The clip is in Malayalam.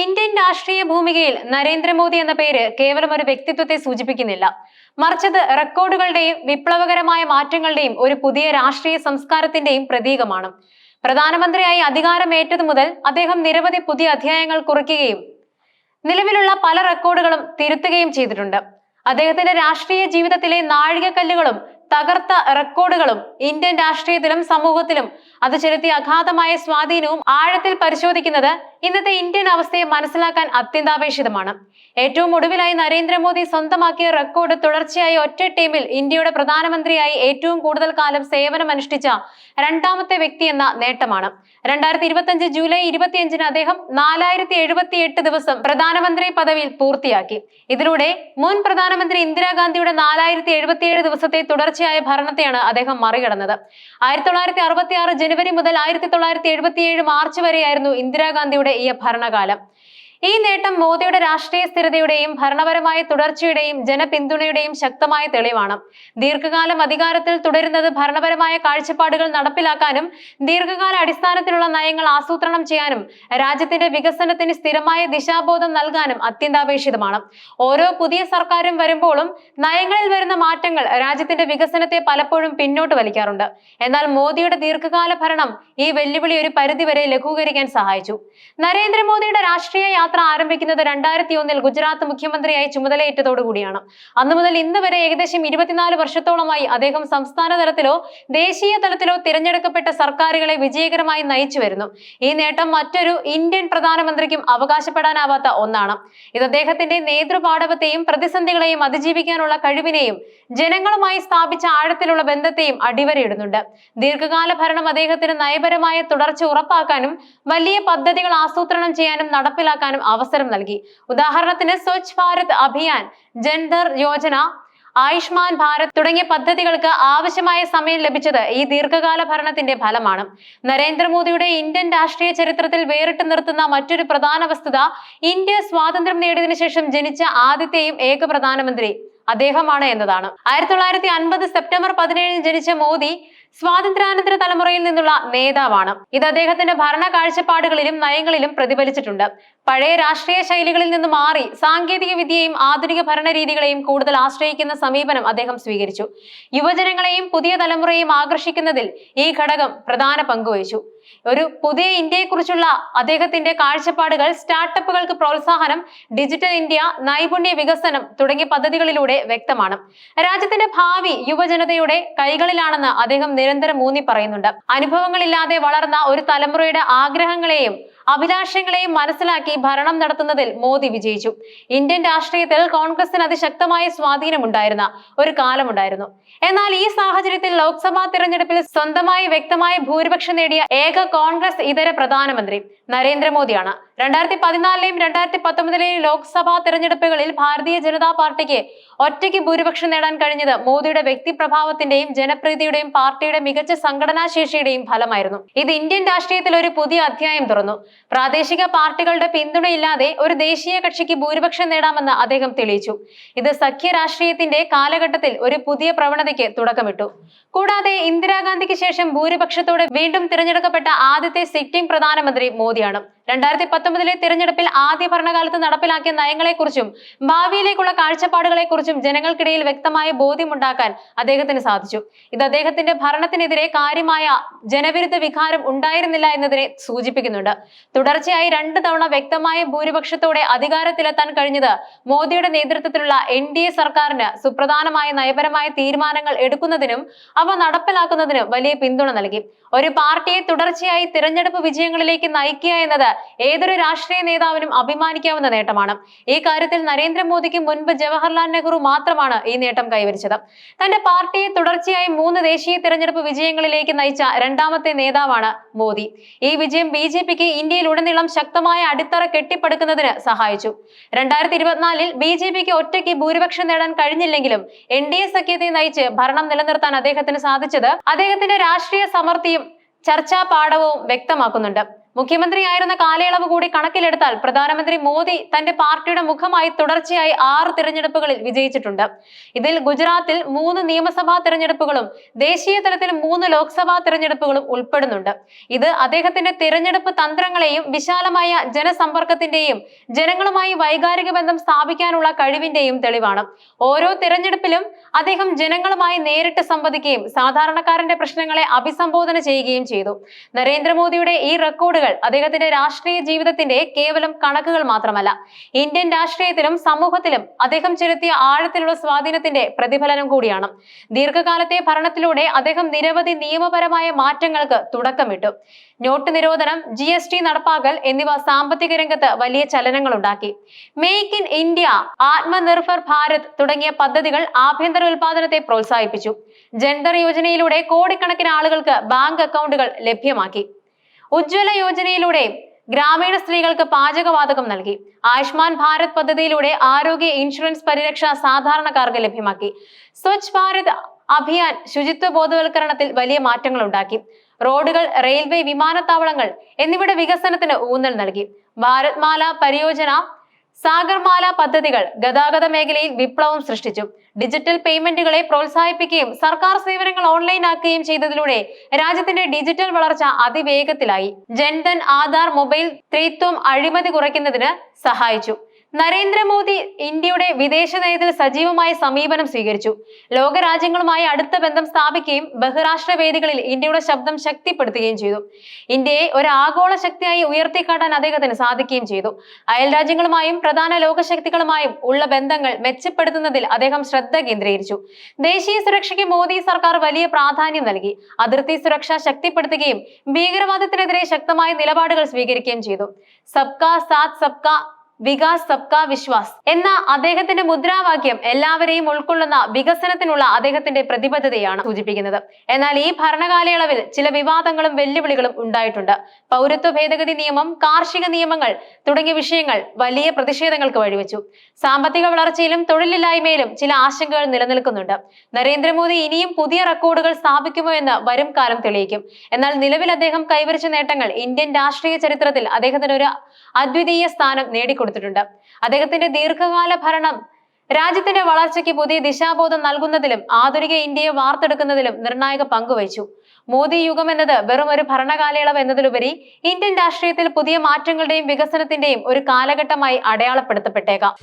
ഇന്ത്യൻ രാഷ്ട്രീയ ഭൂമികയിൽ നരേന്ദ്രമോദി എന്ന പേര് കേവലം ഒരു വ്യക്തിത്വത്തെ സൂചിപ്പിക്കുന്നില്ല. മറിച്ചത് റെക്കോർഡുകളുടെയും വിപ്ലവകരമായ മാറ്റങ്ങളുടെയും ഒരു പുതിയ രാഷ്ട്രീയ സംസ്കാരത്തിന്റെയും പ്രതീകമാണ്. പ്രധാനമന്ത്രിയായി അധികാരമേറ്റതു മുതൽ അദ്ദേഹം നിരവധി പുതിയ അധ്യായങ്ങൾ കുറിക്കുകയും നിലവിലുള്ള പല റെക്കോർഡുകളും തിരുത്തുകയും ചെയ്തിട്ടുണ്ട്. അദ്ദേഹത്തിന്റെ രാഷ്ട്രീയ ജീവിതത്തിലെ നാഴികക്കല്ലുകളും തകർത്ത റെക്കോർഡുകളും ഇന്ത്യൻ രാഷ്ട്രീയത്തിലും സമൂഹത്തിലും അത് ചെലുത്തിയ അഗാധമായ സ്വാധീനവും ആഴത്തിൽ പരിശോധിക്കുന്നത് ഇന്നത്തെ ഇന്ത്യൻ അവസ്ഥയെ മനസ്സിലാക്കാൻ അത്യന്താപേക്ഷിതമാണ്. ഏറ്റവും ഒടുവിലായി നരേന്ദ്രമോദി സ്വന്തമാക്കിയ റെക്കോർഡ് തുടർച്ചയായി ഒറ്റ ടീമിൽ ഇന്ത്യയുടെ പ്രധാനമന്ത്രിയായി ഏറ്റവും കൂടുതൽ കാലം സേവനമനുഷ്ഠിച്ച രണ്ടാമത്തെ വ്യക്തി എന്ന നേട്ടമാണ്. രണ്ടായിരത്തി ഇരുപത്തിയഞ്ച് ജൂലൈ ഇരുപത്തിയഞ്ചിന് അദ്ദേഹം നാലായിരത്തി എഴുപത്തി എട്ട് ദിവസം പ്രധാനമന്ത്രി പദവിയിൽ പൂർത്തിയാക്കി. ഇതിലൂടെ മുൻ പ്രധാനമന്ത്രി ഇന്ദിരാഗാന്ധിയുടെ നാലായിരത്തി എഴുപത്തിയേഴ് ദിവസത്തെ തുടർച്ചയായ ഭരണത്തെയാണ് അദ്ദേഹം മറികടന്നത്. ആയിരത്തി തൊള്ളായിരത്തി അറുപത്തി ആറ് ജനുവരി മുതൽ ആയിരത്തി തൊള്ളായിരത്തി എഴുപത്തിയേഴ് മാർച്ച് വരെയായിരുന്നു ഇന്ദിരാഗാന്ധിയുടെ ഈ ഭരണകാലം. ഈ നേട്ടം മോദിയുടെ രാഷ്ട്രീയ സ്ഥിരതയുടെയും ഭരണപരമായ തുടർച്ചയുടെയും ജനപിന്തുണയുടെയും ശക്തമായ തെളിവാണ്. ദീർഘകാലം അധികാരത്തിൽ തുടരുന്നത് ഭരണപരമായ കാഴ്ചപ്പാടുകൾ നടപ്പിലാക്കാനും ദീർഘകാല അടിസ്ഥാനത്തിലുള്ള നയങ്ങൾ ആസൂത്രണം ചെയ്യാനും രാജ്യത്തിന്റെ വികസനത്തിന് സ്ഥിരമായ ദിശാബോധം നൽകാനും അത്യന്താപേക്ഷിതമാണ്. ഓരോ പുതിയ സർക്കാരും വരുമ്പോഴും നയങ്ങളിൽ വരുന്ന മാറ്റങ്ങൾ രാജ്യത്തിന്റെ വികസനത്തെ പലപ്പോഴും പിന്നോട്ട് വലിക്കാറുണ്ട്. എന്നാൽ മോദിയുടെ ദീർഘകാല ഭരണം ഈ വെല്ലുവിളി ഒരു പരിധിവരെ ലഘൂകരിക്കാൻ സഹായിച്ചു. നരേന്ദ്രമോദിയുടെ രാഷ്ട്രീയ യാത്ര ആരംഭിക്കുന്നത് രണ്ടായിരത്തി ഒന്നിൽ ഗുജറാത്ത് മുഖ്യമന്ത്രിയായി ചുമതലയേറ്റതോടുകൂടിയാണ്. അന്നു മുതൽ ഇന്ന് വരെ ഏകദേശം ഇരുപത്തിനാല് വർഷത്തോളമായി അദ്ദേഹം സംസ്ഥാന തലത്തിലോ ദേശീയ തലത്തിലോ തിരഞ്ഞെടുക്കപ്പെട്ട സർക്കാരുകളെ വിജയകരമായി നയിച്ചു വരുന്നു. ഈ നേട്ടം മറ്റൊരു ഇന്ത്യൻ പ്രധാനമന്ത്രിക്കും അവകാശപ്പെടാനാവാത്ത ഒന്നാണ്. ഇത് അദ്ദേഹത്തിന്റെ നേതൃപാടവത്തെയും പ്രതിസന്ധികളെയും അതിജീവിക്കാനുള്ള കഴിവിനെയും ജനങ്ങളുമായി സ്ഥാപിച്ച ആഴത്തിലുള്ള ബന്ധത്തെയും അടിവരയിടുന്നുണ്ട്. ദീർഘകാല ഭരണം അദ്ദേഹത്തിന് നയപരമായ തുടർച്ച ഉറപ്പാക്കാനും വലിയ പദ്ധതികൾ ആസൂത്രണം ചെയ്യാനും നടപ്പിലാക്കാനും അവസരം നൽകി. ഉദാഹരണത്തിന് സ്വച്ഛ് ഭാരത് അഭിയാൻ ജൻധർ യോജന ആയുഷ്മാൻ ഭാരത് തുടങ്ങിയ പദ്ധതികൾക്ക് ആവശ്യമായ സമയം ലഭിച്ചത് ഈ ദീർഘകാല ഭരണത്തിന്റെ ഫലമാണ്. നരേന്ദ്രമോദിയുടെ ഇന്ത്യൻ രാഷ്ട്രീയ ചരിത്രത്തിൽ വേറിട്ട് നിർത്തുന്ന മറ്റൊരു പ്രധാന വസ്തുത ഇന്ത്യ സ്വാതന്ത്ര്യം നേടിയതിനു ശേഷം ജനിച്ച ആദ്യത്തെയും ഏക പ്രധാനമന്ത്രി അദ്ദേഹമാണ് എന്നതാണ്. ആയിരത്തി തൊള്ളായിരത്തി അൻപത് സെപ്റ്റംബർ പതിനേഴിന് ജനിച്ച മോദി സ്വാതന്ത്ര്യാനന്തര തലമുറയിൽ നിന്നുള്ള നേതാവാണ്. ഇത് അദ്ദേഹത്തിന്റെ ഭരണ കാഴ്ചപ്പാടുകളിലും നയങ്ങളിലും പ്രതിഫലിച്ചിട്ടുണ്ട്. പഴയ രാഷ്ട്രീയ ശൈലികളിൽ നിന്ന് മാറി സാങ്കേതിക വിദ്യയും ആധുനിക ഭരണരീതികളെയും കൂടുതൽ ആശ്രയിക്കുന്ന സമീപനം അദ്ദേഹം സ്വീകരിച്ചു. യുവജനങ്ങളെയും പുതിയ തലമുറയെയും ആകർഷിക്കുന്നതിൽ ഈ ഘടകം പ്രധാന പങ്കുവഹിച്ചു ഒരു പുതിയ ഇന്ത്യയെക്കുറിച്ചുള്ള അദ്ദേഹത്തിന്റെ കാഴ്ചപ്പാടുകൾ സ്റ്റാർട്ടപ്പുകൾക്ക് പ്രോത്സാഹനം ഡിജിറ്റൽ ഇന്ത്യ നൈപുണ്യ വികസനം തുടങ്ങിയ പദ്ധതികളിലൂടെ വ്യക്തമാണ്. രാജ്യത്തിന്റെ ഭാവി യുവജനതയുടെ കൈകളിലാണെന്ന് അദ്ദേഹം നിരന്തരം ഊന്നി പറയുന്നുണ്ട് അനുഭവങ്ങളില്ലാതെ വളർന്ന ഒരു തലമുറയുടെ ആഗ്രഹങ്ങളെയും അഭിലാഷങ്ങളെയും മനസ്സിലാക്കി ഭരണം നടത്തുന്നതിൽ മോദി വിജയിച്ചു. ഇന്ത്യൻ രാഷ്ട്രീയത്തിൽ കോൺഗ്രസിന് അതിശക്തമായ സ്വാധീനമുണ്ടായിരുന്ന ഒരു കാലമുണ്ടായിരുന്നു. എന്നാൽ ഈ സാഹചര്യത്തിൽ ലോക്സഭാ തിരഞ്ഞെടുപ്പിൽ സ്വന്തമായി വ്യക്തമായ ഭൂരിപക്ഷം നേടിയ ഏക കോൺഗ്രസ് ഇതര പ്രധാനമന്ത്രി നരേന്ദ്രമോദിയാണ്. രണ്ടായിരത്തി പതിനാലിലെയും രണ്ടായിരത്തി പത്തൊമ്പതിലെയും ലോക്സഭാ തിരഞ്ഞെടുപ്പുകളിൽ ഭാരതീയ ജനതാ പാർട്ടിക്ക് ഒറ്റയ്ക്ക് ഭൂരിപക്ഷം നേടാൻ കഴിഞ്ഞത് മോദിയുടെ വ്യക്തിപ്രഭാവത്തിന്റെയും ജനപ്രീതിയുടെയും പാർട്ടിയുടെ മികച്ച സംഘടനാ ശേഷിയുടെയും ഫലമായിരുന്നു. ഇത് ഇന്ത്യൻ രാഷ്ട്രീയത്തിൽ ഒരു പുതിയ അധ്യായം തുറന്നു. പ്രാദേശിക പാർട്ടികളുടെ പിന്തുണയില്ലാതെ ഒരു ദേശീയ കക്ഷിക്ക് ഭൂരിപക്ഷം നേടാമെന്ന് അദ്ദേഹം തെളിയിച്ചു. ഇത് സഖ്യ രാഷ്ട്രീയത്തിന്റെ കാലഘട്ടത്തിൽ ഒരു പുതിയ പ്രവണതയ്ക്ക് തുടക്കമിട്ടു. കൂടാതെ ഇന്ദിരാഗാന്ധിക്ക് ശേഷം ഭൂരിപക്ഷത്തോടെ വീണ്ടും തിരഞ്ഞെടുക്കപ്പെട്ട ആദ്യത്തെ സിറ്റിംഗ് പ്രധാനമന്ത്രി മോദിയാണ്. രണ്ടായിരത്തി പത്തൊമ്പതിലെ തിരഞ്ഞെടുപ്പിൽ ആദ്യ ഭരണകാലത്ത് നടപ്പിലാക്കിയ നയങ്ങളെക്കുറിച്ചും ഭാവിയിലേക്കുള്ള കാഴ്ചപ്പാടുകളെക്കുറിച്ചും ജനങ്ങൾക്കിടയിൽ വ്യക്തമായ ബോധ്യമുണ്ടാക്കാൻ അദ്ദേഹത്തിന് സാധിച്ചു. ഇത് അദ്ദേഹത്തിന്റെ ഭരണത്തിനെതിരെ കാര്യമായ ജനവിരുദ്ധ വികാരം ഉണ്ടായിരുന്നില്ല എന്നതിനെ സൂചിപ്പിക്കുന്നുണ്ട്. തുടർച്ചയായി രണ്ട് തവണ വ്യക്തമായ ഭൂരിപക്ഷത്തോടെ അധികാരത്തിലെത്താൻ കഴിഞ്ഞത് മോദിയുടെ നേതൃത്വത്തിലുള്ള എൻ ഡി എ സർക്കാരിന് സുപ്രധാനമായ നയപരമായ തീരുമാനങ്ങൾ എടുക്കുന്നതിനും അവ നടപ്പിലാക്കുന്നതിനും വലിയ പിന്തുണ നൽകി. ഒരു പാർട്ടിയെ തുടർച്ചയായി തിരഞ്ഞെടുപ്പ് വിജയങ്ങളിലേക്ക് നയിക്കുക എന്നത് ഏതൊരു രാഷ്ട്രീയ നേതാവിനും അഭിമാനിക്കാവുന്ന നേട്ടമാണ്. ഈ കാര്യത്തിൽ നരേന്ദ്രമോദിക്ക് മുൻപ് ജവഹർലാൽ നെഹ്റു മാത്രമാണ് ഈ നേട്ടം കൈവരിച്ചത്. തന്റെ പാർട്ടിയെ തുടർച്ചയായി മൂന്ന് ദേശീയ തിരഞ്ഞെടുപ്പ് വിജയങ്ങളിലേക്ക് നയിച്ച രണ്ടാമത്തെ നേതാവാണ് മോദി. ഈ വിജയം ബി ജെ പിക്ക് ഇന്ത്യയിലുടനീളം ശക്തമായ അടിത്തറ കെട്ടിപ്പടുക്കുന്നതിന് സഹായിച്ചു. രണ്ടായിരത്തി ഇരുപത്തിനാലിൽ ബി ജെ പിക്ക് ഒറ്റയ്ക്ക് ഭൂരിപക്ഷം നേടാൻ കഴിഞ്ഞില്ലെങ്കിലും എൻ ഡി എ സഖ്യത്തെ നയിച്ച് ഭരണം നിലനിർത്താൻ അദ്ദേഹത്തിന് സാധിച്ചത് അദ്ദേഹത്തിന്റെ രാഷ്ട്രീയ സമർത്ഥിയും ചർച്ചാ പാഠവും വ്യക്തമാക്കുന്നുണ്ട്. മുഖ്യമന്ത്രിയായിരുന്ന കാലയളവ് കൂടി കണക്കിലെടുത്താൽ പ്രധാനമന്ത്രി മോദി തന്റെ പാർട്ടിയുടെ മുഖമായി തുടർച്ചയായി ആറ് തിരഞ്ഞെടുപ്പുകളിൽ വിജയിച്ചിട്ടുണ്ട്. ഇതിൽ ഗുജറാത്തിൽ മൂന്ന് നിയമസഭാ തിരഞ്ഞെടുപ്പുകളും ദേശീയ തലത്തിൽ മൂന്ന് ലോക്സഭാ തിരഞ്ഞെടുപ്പുകളും ഉൾപ്പെടുന്നുണ്ട്. ഇത് അദ്ദേഹത്തിന്റെ തിരഞ്ഞെടുപ്പ് തന്ത്രങ്ങളെയും വിശാലമായ ജനസമ്പർക്കത്തിന്റെയും ജനങ്ങളുമായി വൈകാരിക ബന്ധം സ്ഥാപിക്കാനുള്ള കഴിവിന്റെയും തെളിവാണ്. ഓരോ തിരഞ്ഞെടുപ്പിലും അദ്ദേഹം ജനങ്ങളുമായി നേരിട്ട് സംവദിക്കുകയും സാധാരണക്കാരന്റെ പ്രശ്നങ്ങളെ അഭിസംബോധന ചെയ്യുകയും ചെയ്തു. നരേന്ദ്രമോദിയുടെ ഈ റെക്കോർഡുകൾ അദ്ദേഹത്തിന്റെ രാഷ്ട്രീയ ജീവിതത്തിന്റെ കേവലം കണക്കുകൾ മാത്രമല്ല ഇന്ത്യൻ രാഷ്ട്രീയത്തിലും സമൂഹത്തിലും അദ്ദേഹം ചെലുത്തിയ ആഴത്തിലുള്ള സ്വാധീനത്തിന്റെ പ്രതിഫലനം കൂടിയാണ്. ദീർഘകാലത്തെ ഭരണത്തിലൂടെ അദ്ദേഹം നിരവധി നിയമപരമായ മാറ്റങ്ങൾക്ക് തുടക്കമിട്ടു. നോട്ട് നിരോധനം ജി എസ് ടി നടപ്പാക്കൽ എന്നിവ സാമ്പത്തിക രംഗത്ത് വലിയ ചലനങ്ങൾ ഉണ്ടാക്കി. Make in India Atmanirbhar Bharat തുടങ്ങിയ പദ്ധതികൾ ആഭ്യന്തര ഉൽപാദനത്തെ പ്രോത്സാഹിപ്പിച്ചു. ജൻധർ യോജനയിലൂടെ കോടിക്കണക്കിന് ആളുകൾക്ക് ബാങ്ക് അക്കൗണ്ടുകൾ ലഭ്യമാക്കി. ഉജ്ജ്വല യോജനയിലൂടെ ഗ്രാമീണ സ്ത്രീകൾക്ക് പാചകവാതകം നൽകി. ആയുഷ്മാൻ ഭാരത് പദ്ധതിയിലൂടെ ആരോഗ്യ ഇൻഷുറൻസ് പരിരക്ഷ സാധാരണക്കാർക്ക് ലഭ്യമാക്കി. സ്വച്ഛ് ഭാരത് അഭിയാൻ ശുചിത്വ ബോധവൽക്കരണത്തിൽ വലിയ മാറ്റങ്ങൾ ഉണ്ടാക്കി. റോഡുകൾ റെയിൽവേ വിമാനത്താവളങ്ങൾ എന്നിവയുടെ വികസനത്തിന് ഊന്നൽ നൽകി. ഭാരത്മാല പരിയോജന സാഗർമാല പദ്ധതികൾ ഗതാഗത മേഖലയിൽ വിപ്ലവം സൃഷ്ടിച്ചു. ഡിജിറ്റൽ പേയ്മെന്റുകളെ പ്രോത്സാഹിപ്പിക്കുകയും സർക്കാർ സേവനങ്ങൾ ഓൺലൈൻ ആക്കുകയും ചെയ്തതിലൂടെ രാജ്യത്തിന്റെ ഡിജിറ്റൽ വളർച്ച അതിവേഗത്തിലായി. ജൻധൻ ആധാർ മൊബൈൽ സ്ത്രീത്വം അഴിമതി കുറയ്ക്കുന്നതിന് സഹായിച്ചു. നരേന്ദ്രമോദി ഇന്ത്യയുടെ വിദേശ നയത്തിൽ സജീവമായ സമീപനം സ്വീകരിച്ചു. ലോകരാജ്യങ്ങളുമായി അടുത്ത ബന്ധം സ്ഥാപിക്കുകയും ബഹുരാഷ്ട്ര വേദികളിൽ ഇന്ത്യയുടെ ശബ്ദം ശക്തിപ്പെടുത്തുകയും ചെയ്തു. ഇന്ത്യയെ ഒരു ആഗോള ശക്തിയായി ഉയർത്തിക്കാട്ടാൻ അദ്ദേഹത്തിന് സാധിക്കുകയും ചെയ്തു. അയൽ രാജ്യങ്ങളുമായും പ്രധാന ലോകശക്തികളുമായും ഉള്ള ബന്ധങ്ങൾ മെച്ചപ്പെടുത്തുന്നതിൽ അദ്ദേഹം ശ്രദ്ധ കേന്ദ്രീകരിച്ചു. ദേശീയ സുരക്ഷയ്ക്ക് മോദി സർക്കാർ വലിയ പ്രാധാന്യം നൽകി. അതിർത്തി സുരക്ഷ ശക്തിപ്പെടുത്തുകയും ഭീകരവാദത്തിനെതിരെ ശക്തമായ നിലപാടുകൾ സ്വീകരിക്കുകയും ചെയ്തു. സബ്കാ സാത്ത് സബ്കാ വികാസ് സബ്കാ വിശ്വാസ് എന്ന അദ്ദേഹത്തിന്റെ മുദ്രാവാക്യം എല്ലാവരെയും ഉൾക്കൊള്ളുന്ന വികസനത്തിനുള്ള അദ്ദേഹത്തിന്റെ പ്രതിബദ്ധതയാണ് സൂചിപ്പിക്കുന്നത്. എന്നാൽ ഈ ഭരണകാലയളവിൽ ചില വിവാദങ്ങളും വെല്ലുവിളികളും ഉണ്ടായിട്ടുണ്ട്. പൗരത്വ ഭേദഗതി നിയമം കാർഷിക നിയമങ്ങൾ തുടങ്ങിയ വിഷയങ്ങൾ വലിയ പ്രതിഷേധങ്ങൾക്ക് വഴിവെച്ചു. സാമ്പത്തിക വളർച്ചയിലും തൊഴിലില്ലായ്മയിലും ചില ആശങ്കകൾ നിലനിൽക്കുന്നുണ്ട്. നരേന്ദ്രമോദി ഇനിയും പുതിയ റെക്കോർഡുകൾ സ്ഥാപിക്കുമോ എന്ന് വരും കാലം തെളിയിക്കും. എന്നാൽ നിലവിൽ അദ്ദേഹം കൈവരിച്ച നേട്ടങ്ങൾ ഇന്ത്യൻ രാഷ്ട്രീയ ചരിത്രത്തിൽ അദ്ദേഹത്തിന് ഒരു അദ്വിതീയ സ്ഥാനം നേടിക്കൊടുത്തിട്ടുണ്ട് അദ്ദേഹത്തിന്റെ ദീർഘകാല ഭരണം രാജ്യത്തിന്റെ വളർച്ചയ്ക്ക് പുതിയ ദിശാബോധം നൽകുന്നതിലും ആധുനിക ഇന്ത്യയെ വാർത്തെടുക്കുന്നതിലും നിർണായക പങ്കുവഹിച്ചു. മോദി യുഗം എന്നത് വെറും ഒരു ഭരണകാലയളവ് എന്നതിലുപരി ഇന്ത്യൻ രാഷ്ട്രീയത്തിൽ പുതിയ മാറ്റങ്ങളുടെയും വികസനത്തിന്റെയും ഒരു കാലഘട്ടമായി അടയാളപ്പെടുത്തപ്പെട്ടേക്കാം.